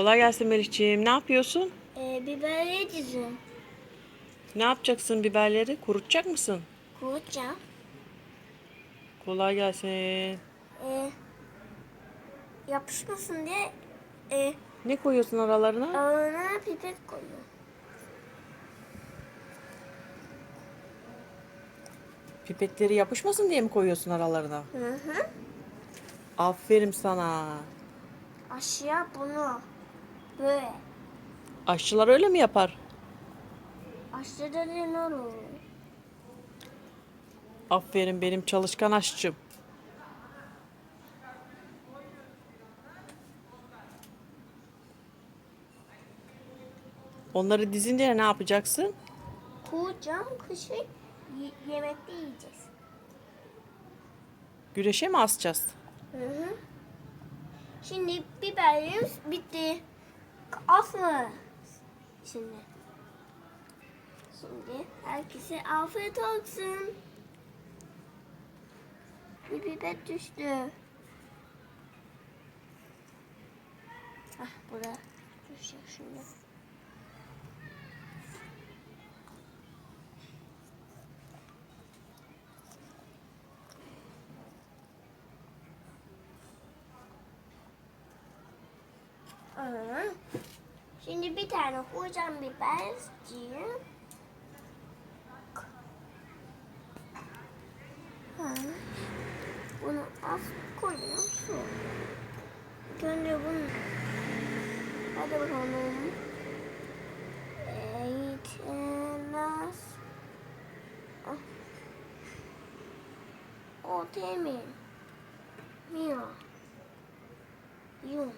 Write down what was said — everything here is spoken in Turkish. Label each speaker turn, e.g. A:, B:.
A: Kolay gelsin Melihciğim. Ne yapıyorsun?
B: Ee, biberleri diziyorum.
A: Ne yapacaksın biberleri? Kurutacak mısın?
B: Kurutacağım.
A: Kolay gelsin.
B: Ee, yapışmasın diye e,
A: Ne koyuyorsun aralarına?
B: ağına pipet koyuyorum.
A: Pipetleri yapışmasın diye mi koyuyorsun aralarına?
B: Hı hı.
A: Aferin sana.
B: Aşağı bunu böyle.
A: Aşçılar öyle mi yapar?
B: Aşağıda ne olur?
A: Aferin benim çalışkan aşçım. Onları dizince ne yapacaksın?
B: Kurutacağım. Kışı yemekte yiyeceğiz.
A: Güneşe mi asacağız?
B: Hı hı. Şimdi biberlerimiz bitti. Af mı? Şimdi. Şimdi herkese afiyet olsun. Bir pipet düştü. Ah burada düşecek şimdi. Aha. Şimdi bir tane kocaman biber. Ha. Bunu az koyuyorum. İlk önce bunu. Hadi bakalım. Eight elas. Ah. O temin. Mio. Yum.